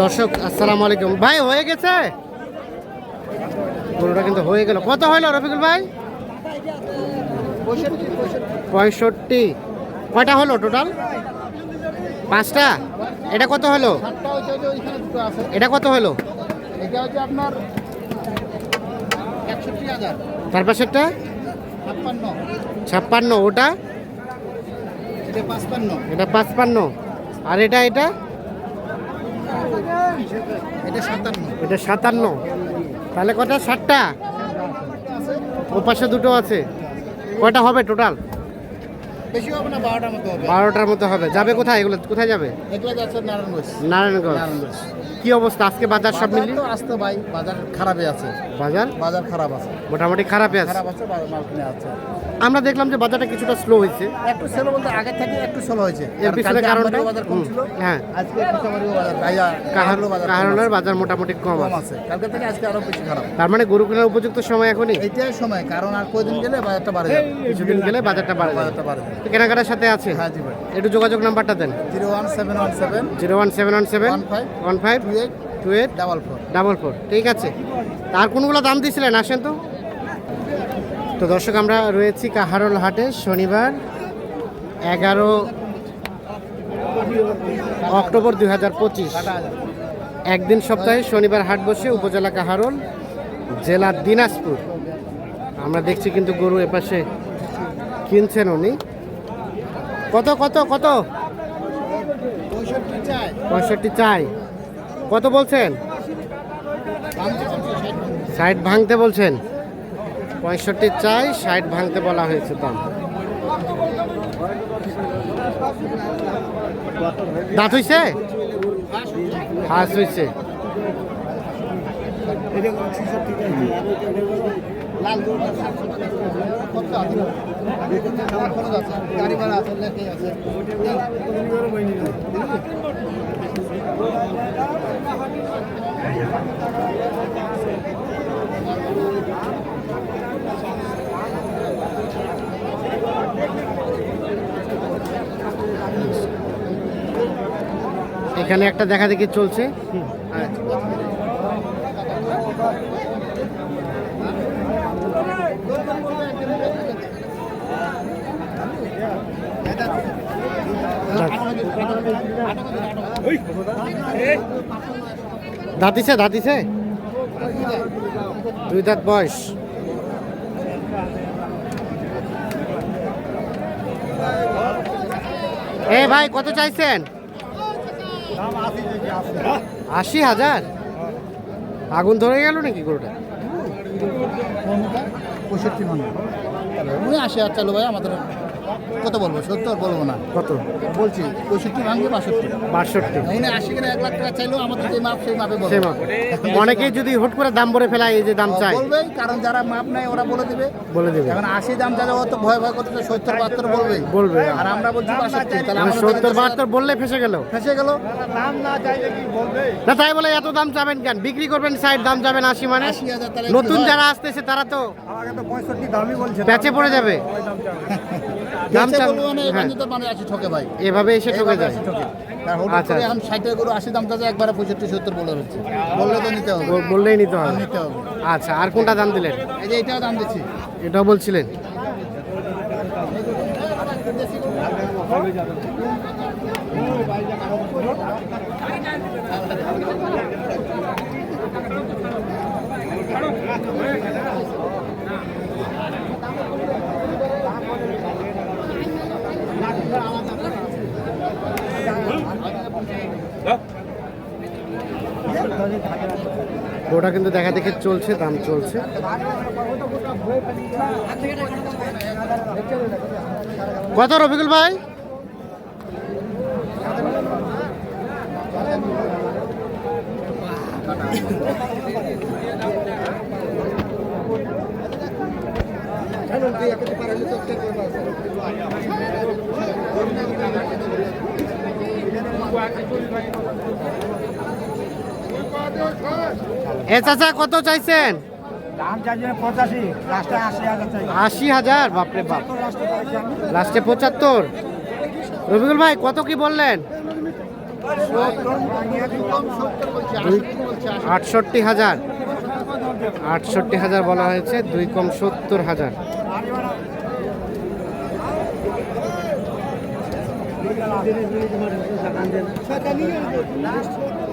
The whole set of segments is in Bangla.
দর্শক আসসালামু আলাইকুম। ভাই হয়ে গেছে? গরুটা কিন্তু হয়ে গেল। কত হলো রফিকুল ভাই? পঁয়ষট্টি। কয়টা হলো টোটাল পাঁচটা? এটা কত হলো? এটা কত হলো? তার পাশেরটা? ছাপ্পান্ন। ওটা? এটা পাঁচপান্ন। আর এটা এটা? এটা সাতান্ন। তাহলে কটা? ষাটটা ও পাশে দুটো আছে। কয়টা হবে টোটাল বেশি হবে না বারোটার মতো হবে? বারোটার মতো হবে। যাবে কোথায়? এগুলো কোথায় যাবে? এগুলো যাচ্ছে নারায়ণগঞ্জ। নারায়ণগঞ্জ। নারায়ণগঞ্জ। কি অবস্থা? আজকে বাজার সব মিলিয়ে? তো আসতে ভাই বাজার খারাপই আছে। বাজার? বাজার খারাপ আছে। মোটামুটি খারাপই আছে। খারাপ আছে মাল কিনে আছে। আমরা দেখলাম যে বাজারটা কিছুটা স্লো হয়েছে। একটু সেল বলতে আগের থেকে একটু সেল হয়েছে। এর পিছনে কারণটা? বাজার কম ছিল। হ্যাঁ। আজকে বাজার গাইয়া কাহার- বাজার আছে। বাজার মোটামুটি কম আছে। কালকে থেকে আজকে আরও বেশি খারাপ। তার মানে গরু কেনার উপযুক্ত সময় এখনই? এইটাই সময়। কারণ আর কয়দিন গেলে বাজারটা বাড়ে যাবে। কিছুদিন গেলে বাজারটা বাড়ে বাজারটা বাড়ে যাবে। তো কেনাকাটার সাথে আছে? হ্যাঁ জি ভাই। একটু যোগাযোগ নাম্বারটা দেন। Zero one seven one seven. Zero one seven one seven. One five. One five. Two eight. Two eight double four. Double four ঠিক আছে। আর কোনগুলো দাম দিয়েছিলেন আসেন তো। তো দর্শক আমরা রয়েছি কাহারল হাটে শনিবার এগারো অক্টোবর দুই হাজার পঁচিশ। একদিন সপ্তাহে শনিবার হাট বসে উপজেলা কাহারল জেলা দিনাজপুর। আমরা দেখছি কিন্তু গরু এপাশে কিনছেন উনি। কত কত কত? পঁয়ষট্টি চাই। কত বলছেন? ষাট ভাঙতে। বলছেন। পঁয়ষট্টি চাই, ষাট ভাঙতে বলা হয়েছে দাম। দাঁত হইছে? হাঁস হইছে। লাল গরুটা সাতষট্টি কত আছে আমার খরচ আছে গাড়ি ভাড়া আছে লেখে আছে। এখানে একটা দেখা দেখি চলছে। দাঁতিছে দাঁতিছে দুই দাঁত বয়স। এ ভাই কত চাইছেন? আশি হাজার? আগুন ধরে গেল নাকি গরুটা? পঁয়ষট্টি উনি আসে আর চালু ভাই আমাদের কত বলব? সত্তর বলব না। কত? বলছি পঁয়ষট্টি ভাঙবে বাষট্টি। বাষট্টি। আশি করে এক লাখ টাকা চাইলেও আমাদের যে মাপ সেই মাপে বলব। মাপ। অনেকেই যদি হুট করে দাম বলে ফেলায় এই যে দাম চাই। বলবেই কারণ যারা মাপ নেয় ওরা বলে দেবে। বলে দেবে। এখন আশি দাম যারা অত ভয় ভয় করতে সত্তর বাহাত্তর বলবে। বলবে। আর আমরা বলছি বাষট্টি তাহলে মানে সত্তর বাহাত্তর বললে ফেসে গেল। ফেসে গেল। দাম না চাইলে কি বলবে? না তাই বলে এত দাম চাবেন কেন? বিক্রি করবেন সাইড দাম যাবেন আশি মানে? আশি হাজার তাহলে নতুন যারা আসতেছে তারা তো আমাকে তো পঁয়ষট্টি দামই বলছে প্যাচে পড়ে যাবে। মানে হ্যাঁ। এখানে তো মানে আশি ঠকে ভাই। এভাবে এসে ঠকে যায়। আশি আচ্ছা। করে এখন ষাটের গরু আশি দাম চাচ্ছে একবারে পঁয়ষট্টি সত্তর বলে হচ্ছে। বললে তো নিতে হবে। বললেই নিতে হবে। নিতে হবে। আচ্ছা আর কোনটা দাম দিলেন? এই যে এটাও দাম দিচ্ছি। এটাও বলছিলেন? ওটা কিন্তু দেখা দেখে চলছে দাম চলছে। কত রফিকুল ভাই? এ চাচা কত চাইছেন? আশি হাজার বাপরে বাপ। লাস্টে পঁচাত্তর। রবিকুল ভাই কত কি বললেন? আটষট্টি হাজার। আটষট্টি হাজার বলা হয়েছে দুই কম সত্তর হাজার।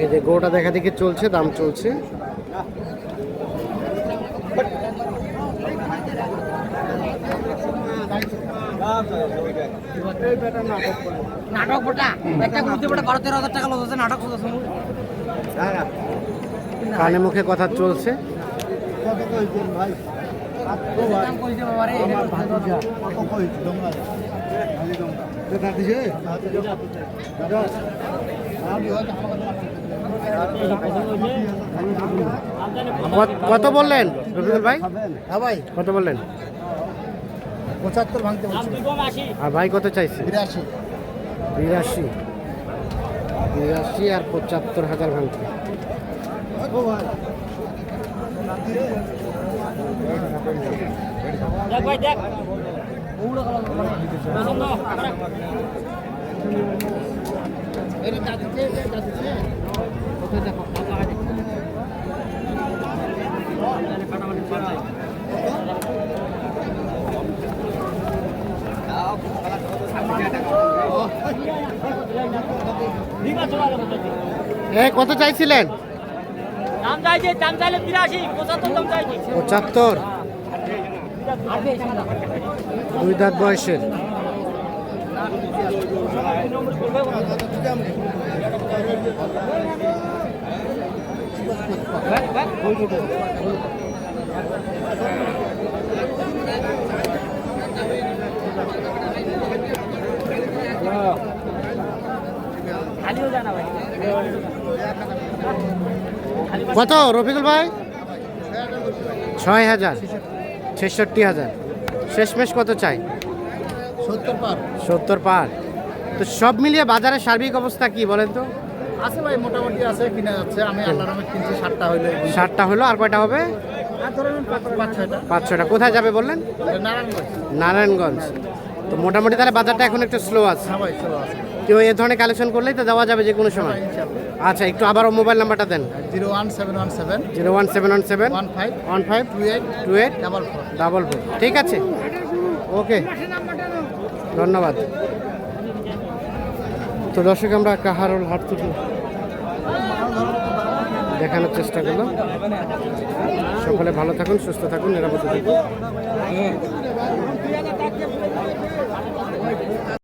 এই যে গোটা দেখা দেখি চলছে দাম চলছে নাটক ওটা একটা করতে পারে বারো তেরো হাজার টাকা লস নাটক শুনুন কানে মুখে কথা চলছে ভাই কত বললেন রবিউল ভাই? হ্যাঁ ভাই। কত বললেন? পঁচাত্তর ভাঙতে আর ভাই কত চাইছে? বিরাশি। বিরাশি। বিরাশি আর পঁচাত্তর হাজার ভাঙতে। দেখ ভাই দেখ। কত চাইছিলেন? দাম চাইছে দাম চাইলে বিরাশি পঁচাত্তর দাম চাইছে। পঁচাত্তর? দুই দাঁত বয়সের। কত রফিকুল ভাই? ছয় হাজার ছেষট্টি হাজার। শেষমেশ কত চাই? সত্তর পার। সত্তর পার। তো সব মিলিয়ে বাজারের সার্বিক অবস্থা কি বলেন তো? আছে ভাই মোটামুটি আছে কিনা যাচ্ছে। আমি আল্লাহ রহমত কিনছি ষাটটা হইলে ষাটটা হলো আর কয়টা হবে? পাঁচ ছয়টা। কোথায় যাবে বললেন? নারায়ণগঞ্জ। তো মোটামুটি তাহলে বাজারটা এখন একটু স্লো আছে। হ্যাঁ আছে। কেউ এ ধরনের কালেকশন করলেই তো দেওয়া যাবে যে কোনো সময় আচ্ছা একটু আবারও মোবাইল নাম্বারটা দেন। Zero one seven one seven. Zero one seven one seven. One five. One five. Two eight. Two eight. Double four. Double four. ঠিক আছে। ওকে। ধন্যবাদ। তো দর্শক আমরা কাহারোল হাট থেকে দেখানোর চেষ্টা করলাম। সকলে ভালো থাকুন সুস্থ থাকুন নিরাপদে থাকুন।